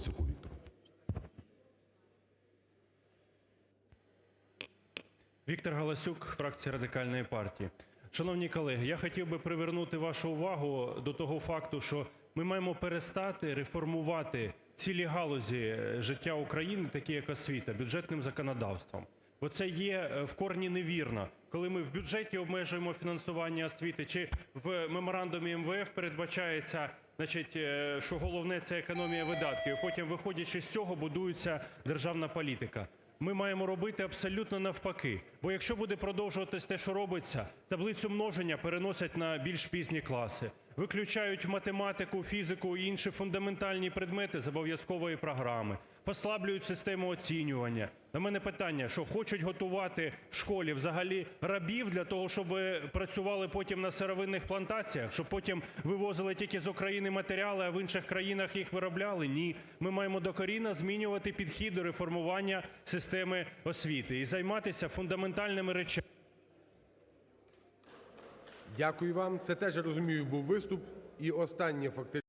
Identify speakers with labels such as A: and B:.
A: Галасюку Віктору.
B: Віктор Галасюк, фракція Радикальної партії. Шановні колеги, я хотів би привернути вашу увагу до того факту, що ми маємо перестати реформувати цілі галузі е, життя України, такі як освіта, бюджетним законодавством. Бо це є е, в корні невірно, коли ми в бюджеті обмежуємо фінансування освіти чи в меморандумі МВФ передбачається, значить, е, що головне – це економія видатків, потім, виходячи з цього, будується державна політика. Ми маємо робити абсолютно навпаки. Бо якщо буде продовжуватись те, що робиться, таблицю множення переносять на більш пізні класи, виключають математику, фізику і інші фундаментальні предмети з обов'язкової програми, послаблюють систему оцінювання. У мене питання: що хочуть готувати в школі взагалі рабів для того, щоб працювали потім на сировинних плантаціях, щоб потім вивозили тільки з України матеріали, а в інших країнах їх виробляли? Ні. Ми маємо докорінно змінювати підхід до реформування системи освіти і займатися фундаментальними речами.
C: Дякую вам. Це теж, я розумію, був виступ. І останнє фактично